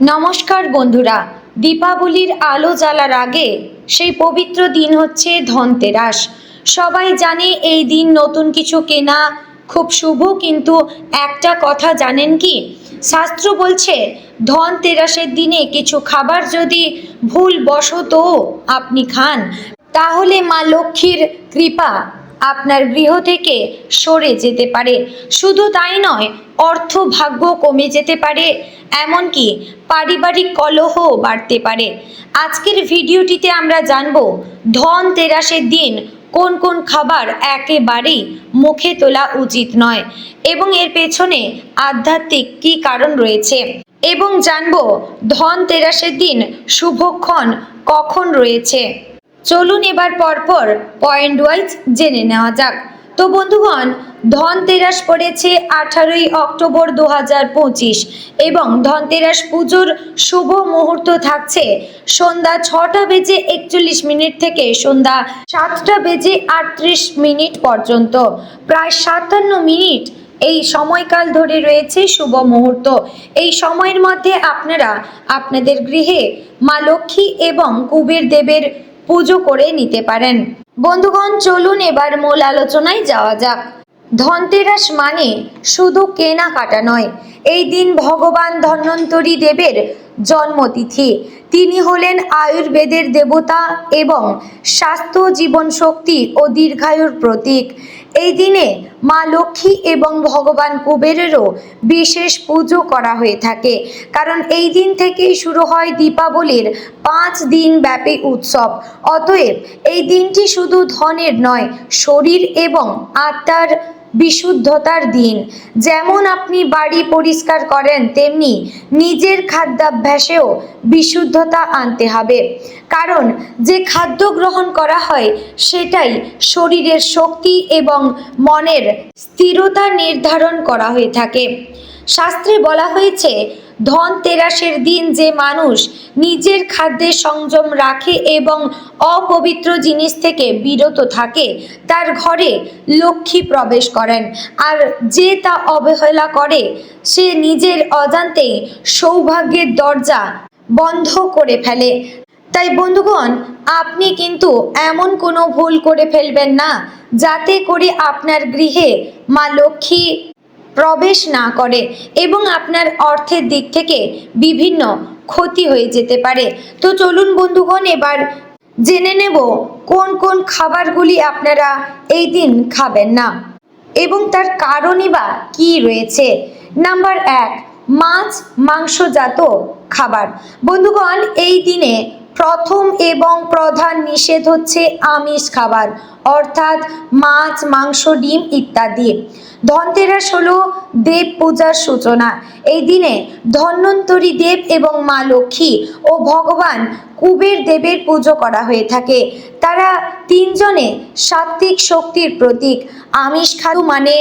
নমস্কার বন্ধুরা, দীপাবলির আলো জ্বালার আগে সেই পবিত্র দিন হচ্ছে ধনতেরাস। সবাই জানে এই দিন নতুন কিছু কেনা খুব শুভ, কিন্তু একটা কথা জানেন কি? শাস্ত্র বলছে, ধনতেরাসের দিনে কিছু খাবার যদি ভুল বশত আপনি খান, তাহলে মা লক্ষ্মীর কৃপা আপনার গৃহ থেকে সরে যেতে পারে। শুধু তাই নয় অর্থ ভাগ্য কমে যেতে পারে, এমনকি পারিবারিক কলহ বাড়তে পারে। আজকের ভিডিওটিতে আমরা জানব, ধন তেরাসের দিন কোন কোন খাবার একেবারেই মুখে তোলা উচিত নয় এবং এর পেছনে আধ্যাত্মিক কী কারণ রয়েছে এবং জানব, ধন তেরাসের দিন শুভক্ষণ কখন রয়েছে। চলুন এবার পরপর পয়েন্ট ওয়াইজ জেনে নেওয়া যাক। তো বন্ধুগণ, ধনতেরাস পড়েছে আঠারোই অক্টোবর দু হাজার পঁচিশ এবং ধনতেরাস পুজোর শুভ মুহূর্ত থাকছে সন্ধ্যা ছটা বেজে একচল্লিশ মিনিট থেকে সন্ধ্যা সাতটা বেজে আটত্রিশ মিনিট পর্যন্ত। প্রায় সাতান্ন মিনিট এই সময়কাল ধরে রয়েছে শুভ মুহূর্ত। এই সময়ের মধ্যে আপনারা আপনাদের গৃহে মা লক্ষ্মী এবং কুবের দেবের পুজো করে নিতে পারেন। বন্ধুগণ, চলুন এবার মূল আলোচনায় যাওয়া যাক। ধনতেরাস মানে শুধু কেনাকাটা নয়, এই দিন ভগবান ধন্বন্তরী দেবের জন্মতিথি। তিনি হলেন আয়ুর্বেদের দেবতা এবং স্বাস্থ্য জীবন শক্তি ও দীর্ঘায়ুর প্রতীক। এই দিনে মা লক্ষ্মী এবং ভগবান কুবেরেরও বিশেষ পুজো করা হয়ে থাকে। কারণ এই দিন থেকেই শুরু হয় দীপাবলির পাঁচ দিন ব্যাপী উৎসব। অতএব এই দিনটি শুধু ধনের নয়, শরীর এবং আত্মার বিশুদ্ধতার দিন। যেমন আপনি বাড়ি পরিষ্কার করেন, তেমনি নিজের খাদ্যাভ্যাসেও বিশুদ্ধতা আনতে হবে। কারণ যে খাদ্য গ্রহণ করা হয়, সেটাই শরীরের শক্তি এবং মনের স্থিরতা নির্ধারণ করা হয়ে থাকে। শাস্ত্রে বলা হয়েছে ধন তেরাসের দিন যে মানুষ নিজের খাদ্যে সংযম রাখে এবং অপবিত্র জিনিস থেকে বিরত থাকে, তার ঘরে লক্ষ্মী প্রবেশ করেন। আর যে তা অবহেলা করে, সে নিজের অজান্তেই সৌভাগ্যের দরজা বন্ধ করে ফেলে। তাই বন্ধুগণ, আপনি কিন্তু এমন কোনো ভুল করে ফেলবেন না, যাতে করে আপনার গৃহে মা লক্ষ্মী প্রবেশ না করে এবং আপনার অর্থের দিক থেকে বিভিন্ন ক্ষতি হয়ে যেতে পারে। তো চলুন বন্ধুগণ, এবার জেনে নেব কোন কোন খাবারগুলি আপনারা এই দিন খাবেন না এবং তার কারণই বা কী রয়েছে। নাম্বার এক, মাছ মাংসজাত খাবার। বন্ধুগণ, এই দিনে প্রথম এবং প্রধান নিষেধ হচ্ছে আমিষ খাবার, অর্থাৎ মাছ, মাংস, ডিম ইত্যাদি। ধনতেরাস হলো দেব পূজার সূচনা। এই দিনে ধন্বন্তরী দেব এবং মা লক্ষ্মী ও ভগবান কুবের দেবের পুজো করা হয়ে থাকে। তারা তিনজনে সাত্ত্বিক শক্তির প্রতীক। আমিষ খাদ্য মানে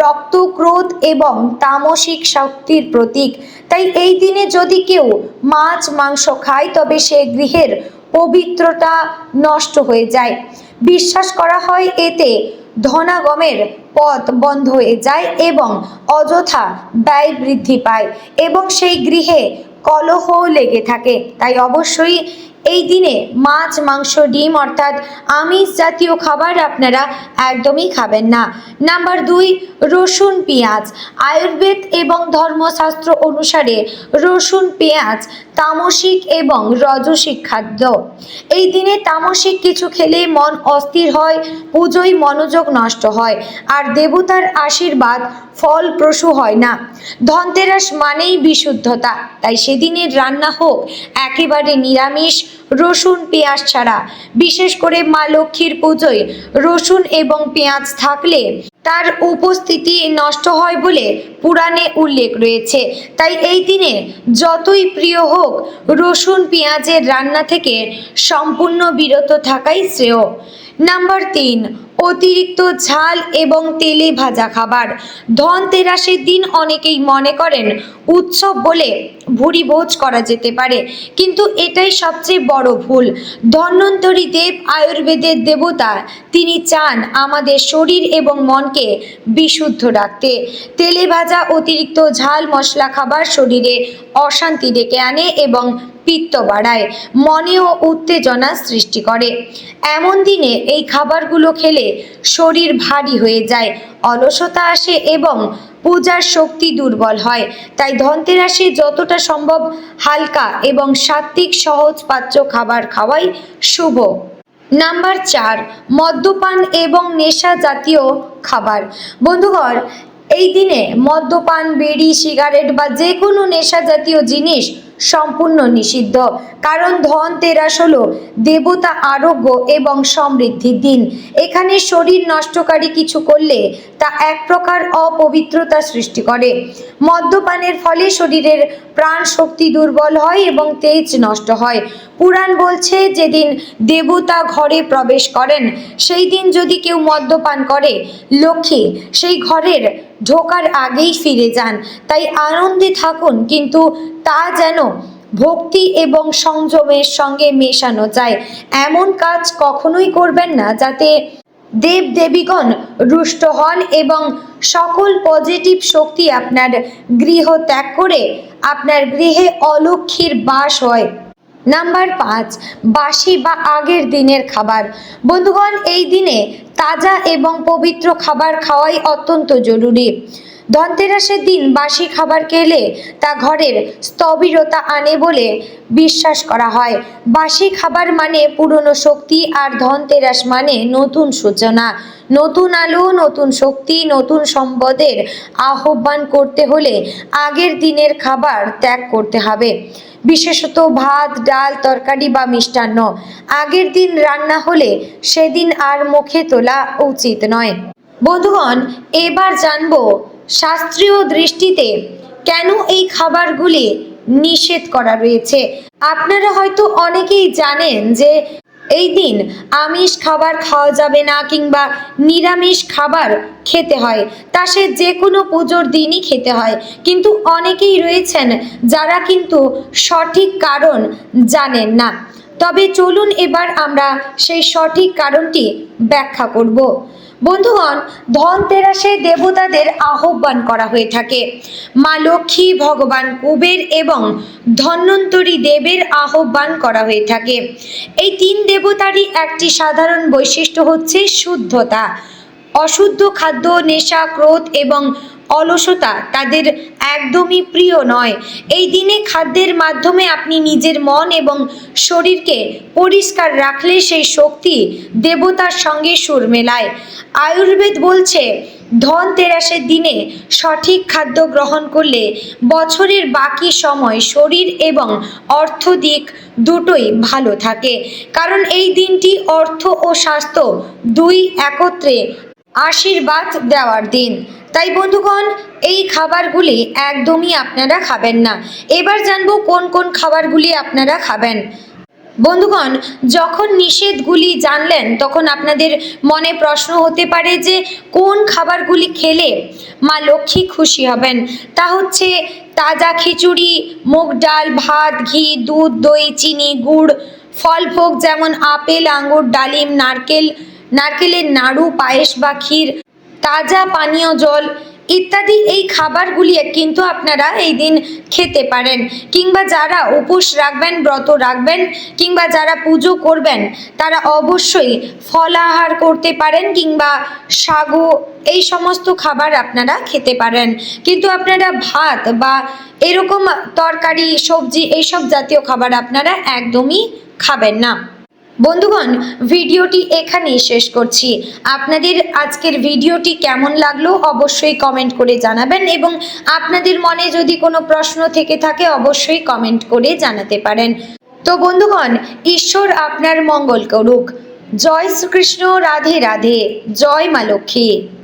রক্ত ক্রোধ এবং তামসিক শক্তির প্রতীক। তাই এই দিনে যদি কেউ মাছ, মাংস খায়, তবে সে গৃহের পবিত্রতা নষ্ট হয়ে যায়। বিশ্বাস করা হয়, এতে ধনাগমের পথ বন্ধ হয়ে যায় এবং অযথা ব্যয় বৃদ্ধি পায় এবং সেই গৃহে কলহ লেগে থাকে। তাই অবশ্যই এই দিনে মাছ, মাংস, ডিম অর্থাৎ আমিষ জাতীয় খাবার আপনারা একদমই খাবেন না। নাম্বার দুই, রসুন, পেঁয়াজ। আয়ুর্বেদ এবং ধর্মশাস্ত্র অনুসারে রসুন, পেঁয়াজ তামসিক এবং রজসিক খাদ্য। এই দিনে তামসিক কিছু খেলে মন অস্থির হয়, পুজোয় মনোযোগ নষ্ট হয়, আর দেবতার আশীর্বাদ ফলপ্রসূ হয় না। ধনতেরাস মানেই বিশুদ্ধতা। তাই সেদিনের রান্না হোক, একেবারে নিরামিষ রসুন, পেঁয়াজ ছাড়া। বিশেষ করে মা লক্ষ্মীর পুজোয় রসুন এবং পেঁয়াজ থাকলে তার উপস্থিতি নষ্ট হয় বলে পুরাণে উল্লেখ রয়েছে। তাই এই দিনে যতই প্রিয় হোক, রসুন, পেঁয়াজের রান্না থেকে সম্পূর্ণ বিরত থাকাই শ্রেয়। নাম্বার তিন অতিরিক্ত ঝাল এবং তেলে ভাজা খাবার। ধনতেরাসের দিন অনেকেই মনে করেন উৎসব বলে ভুরি ভোজ করা যেতে পারে, কিন্তু এটাই সবচেয়ে বড় ভুল। ধন্বন্তরী দেব আয়ুর্বেদের দেবতা, তিনি চান আমাদের শরীর এবং মনকে বিশুদ্ধ রাখতে। তেলে ভাজা অতিরিক্ত ঝাল মশলা খাবার শরীরে অশান্তি ডেকে আনে এবং পিত্ত বাড়ায়, মনে ও উত্তেজনা সৃষ্টি করে। এমন দিনে এই খাবারগুলো খেলে শরীর ভারী হয়ে যায়, অলসতা আসে এবং পূজার শক্তি দুর্বল হয়। তাই ধনতেরাসে যতটা সম্ভব হালকা এবং সাত্বিক সহজ পাচ্য খাবার খাওয়াই শুভ। নাম্বার চার, মদ্যপান এবং নেশা জাতীয় খাবার। বন্ধুগণ, এই দিনে মদ্যপান, বিড়ি, সিগারেট বা যে কোনো নেশা জাতীয় জিনিস সম্পূর্ণ নিষিদ্ধ। কারণ ধন তেরাস হলো দেবতা আরোগ্য এবং সমৃদ্ধির দিন। এখানে শরীর নষ্টকারী কিছু করলে তা এক প্রকার অপবিত্রতা সৃষ্টি করে। মদ্যপানের ফলে শরীরের প্রাণ শক্তি দুর্বল হয় এবং তেজ নষ্ট হয়। পুরাণ বলছে, যেদিন দেবতা ঘরে প্রবেশ করেন, সেই দিন যদি কেউ মদ্যপান করে, লক্ষ্মী সেই ঘরের ঢোকার আগেই ফিরে যান। তাই আনন্দে থাকুন, কিন্তু তা যেন ভক্তি এবং সংযমের সঙ্গে মেশানো যায়। এমন কাজ কখনোই করবেন না, যাতে দেব দেবীগণ রুষ্ট হন এবং সকল পজিটিভ শক্তি আপনার গৃহ ত্যাগ করে আপনার গৃহে অলক্ষীর বাস হয়। নাম্বার পাঁচ, বাসি বা আগের দিনের খাবার। বন্ধুগণ, এই দিনে তাজা এবং পবিত্র খাবার খাওয়াই অত্যন্ত জরুরি। ধনতেরাসের দিন বাসি খাবার খেলে তা ঘরের স্থবিরতা আনে বলে বিশ্বাস করা হয়। বাসি খাবার মানে পুরনো শক্তি আর ধনতেরাস মানে নতুন সূচনা। নতুন আলো, নতুন শক্তি, নতুন সম্পদের আহ্বান করতে হলে আগের দিনের খাবার ত্যাগ করতে হবে। বিশেষত ভাত, ডাল, তরকারি বা মিষ্টান্ন। আগের দিন রান্না হলে সেদিন আর মুখে তোলা উচিত নয়। বন্ধুগণ, এবার জানব শাস্ত্রীয় দৃষ্টিতে কেন এই খাবারগুলি নিষেধ করা রয়েছে? আপনারা হয়তো অনেকেই জানেন যে এই দিন আমিষ খাবার খাওয়া যাবে না কিংবা নিরামিষ খাবার খেতে হয়। তা সে যে কোনো পুজোর দিনই খেতে হয়। কিন্তু অনেকেই রয়েছেন যারা কিন্তু সঠিক কারণ জানেন না। তবে চলুন এবার আমরা সেই সঠিক কারণটি ব্যাখ্যা করব। বন্ধুগণ ধনতেরাসে দেবতাদের আহ্বান করা হয়ে থাকে। মা লক্ষ্মী, ভগবান কুবের এবং ধন্বন্তরী দেবের আহ্বান করা হয়ে থাকে। এই তিন দেবতারই একটি সাধারণ বৈশিষ্ট্য হচ্ছে শুদ্ধতা। অশুদ্ধ খাদ্য, নেশা, ক্রোধ এবং অলসতা তাদের একদমই প্রিয় নয়। এই দিনে খাদ্যের মাধ্যমে আপনি নিজের মন এবং শরীরকে পরিষ্কার রাখলে সেই শক্তি দেবতার সঙ্গে সুর মেলায়। আয়ুর্বেদ বলছে, ধন তেরাসের দিনে সঠিক খাদ্য গ্রহণ করলে বছরের বাকি সময় শরীর এবং অর্থ দিক দুটোই ভালো থাকে। কারণ এই দিনটি অর্থ ও স্বাস্থ্য দুই একত্রে আশীর্বাদ দেওয়ার দিন। তাই বন্ধুগণ, এই খাবারগুলি একদমই আপনারা খাবেন না। এবার জানব কোন কোন খাবারগুলি আপনারা খাবেন। বন্ধুগণ, যখন নিষেধগুলি জানলেন, তখন আপনাদের মনে প্রশ্ন হতে পারে যে, কোন খাবারগুলি খেলে মা লক্ষ্মী খুশি হবেন? তা হচ্ছে তাজা খিচুড়ি, মুগ ডাল, ভাত, ঘি, দুধ, দই, চিনি, গুড়, ফল ভোগ যেমন আপেল আঙুর ডালিম, নারকেল নারকেলের নাড়ু, পায়েস বা ক্ষীর, তাজা পানীয় জল ইত্যাদি এই খাবারগুলি কিন্তু আপনারা এই দিন খেতে পারেন। কিংবা যারা উপোস রাখবেন, ব্রত রাখবেন, কিংবা যারা পুজো করবেন, তারা অবশ্যই ফলাহার করতে পারেন কিংবা সাগু, এই সমস্ত খাবার আপনারা খেতে পারেন। কিন্তু আপনারা ভাত বা এরকম তরকারি, সবজি, এইসব জাতীয় খাবার আপনারা একদমই খাবেন না। বন্ধুগণ, ভিডিওটি এখানেই শেষ করছি। আপনাদের আজকের ভিডিওটি কেমন লাগল অবশ্যই কমেন্ট করে জানাবেন এবং আপনাদের মনে যদি কোনো প্রশ্ন থেকে থাকে অবশ্যই কমেন্ট করে জানাতে পারেন। তো বন্ধুগণ, ঈশ্বর আপনার মঙ্গল করুক। জয় শ্রীকৃষ্ণ, রাধে রাধে। জয় মা লক্ষ্মী।